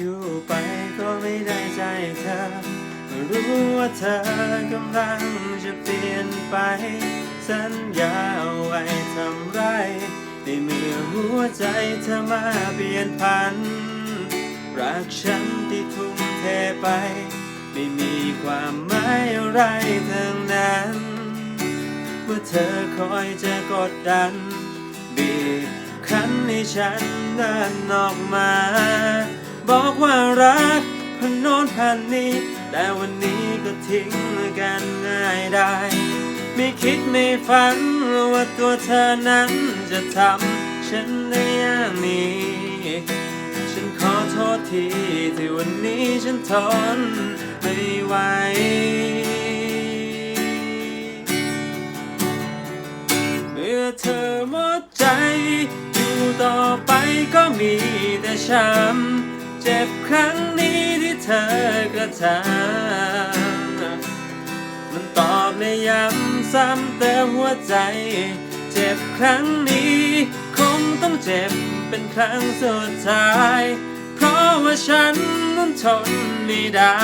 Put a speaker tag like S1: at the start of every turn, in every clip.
S1: อยู่ไปก็ไม่ได้ใจเธอ รู้ว่าเธอกำลังจะเปลี่ยนไป สัญญาเอาไว้ทำไรในเมื่อหัวใจเธอมาเปลี่ยนพัน รักฉันที่ทุ่มเทไป ไม่มีความหมายอะไรทั้งนั้น เมื่อเธอคอยจะกดดันบีบคั้นให้ฉันเดินออกมา บอกว่ารักพันโน้นพันนี้ แต่วันนี้ก็ทิ้งกันง่ายได้ ไม่คิดไม่ฝันว่าตัวเธอนั้นจะทำฉันได้อย่างนี้ ฉันขอโทษทีที่วันนี้ฉันทนไม่ไหวเมื่อเธอหมดใจอยู่ต่อไปก็มีแต่ช้ำ จ็บครั้งนี้ที่เธอกระทำมันตอบและย้ำซ้ำเติมหัวใจ เจ็บครั้งนี้ คงต้องเจ็บเป็นครั้งสุดท้าย เพราะว่าฉันนั้นทนไม่ได้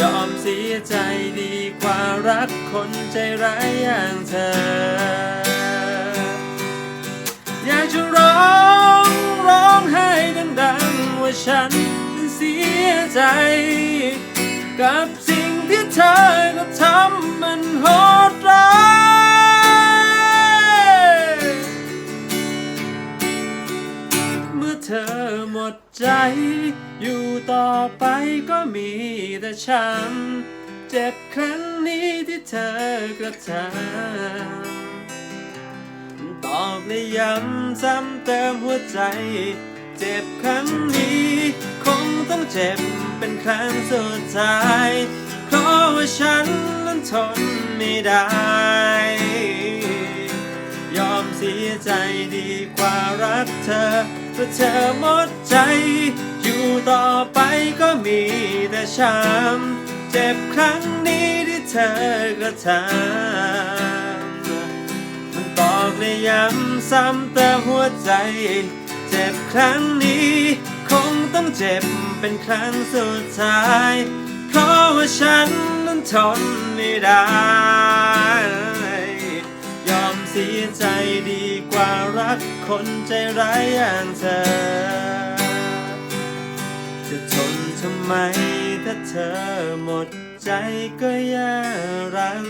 S1: ยอมเสียใจดีกว่ารักคนใจร้ายอย่างเธอ อยากจะร ฉันเสียใจ กับสิ่งที่เธอก็ทำมันโหดร้ายเมื่อเธอหมดใจ อยู่ต่อไปก็มีแต่ช้ำเจ็บครั้งนี้ที่เธอกระทำตอบและย้ำซ้ำเติมหัวใจ เจ็บครั้งนี้ คงต้องเจ็บเป็นครั้งสุดท้าย เพราะว่าฉันนั้นทนไม่ได้ ยอมเสียใจดีกว่ารักเธอเพราะเธอหมดใจ อยู่ต่อไปก็มีแต่ช้ำเจ็บครั้งนี้ที่เธอกระทำมันบอกและย้ำซ้ำแต่หัวใจ เจ็บครั้งนี้ คงต้องเจ็บเป็นครั้งสุดท้าย เพราะว่าฉันนั้นทนไม่ได้ ยอมเสียใจดีกว่ารักคนใจร้ายอย่างเธอ จะทนทำไมถ้าเธอหมดใจก็อย่ารัง